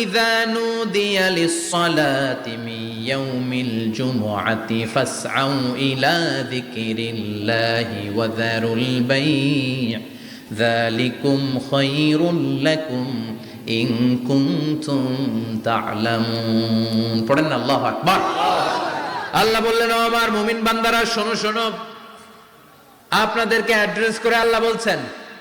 ইযা নুদিয়া লিস-সালাতি মিন ইয়াউমিল জুমুআতি ফাসআউ ইলা যিকরিল্লাহি ওয়া যারুল বাই' যালিকুম খায়রুল লাকুম ইন কুনতুম তা'লামুন পড়েন আল্লাহু আকবার। আল্লাহ বললেন, ও আমার মুমিন বান্দারা, শোনো শোনো। আপনাদেরকে অ্যাড্রেস করে আল্লাহ বলছেন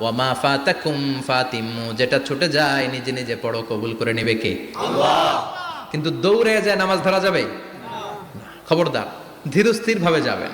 ওয়ামা ফাতাকুম ফাতিম্মু যেটা ছুটে যায় নিজে নিজে পড়ো কবুল করে নেবে কে? কিন্তু দৌড়ে যায় নামাজ ধরা যাবে। খবরদার ধীরস্থির ভাবে যাবেন।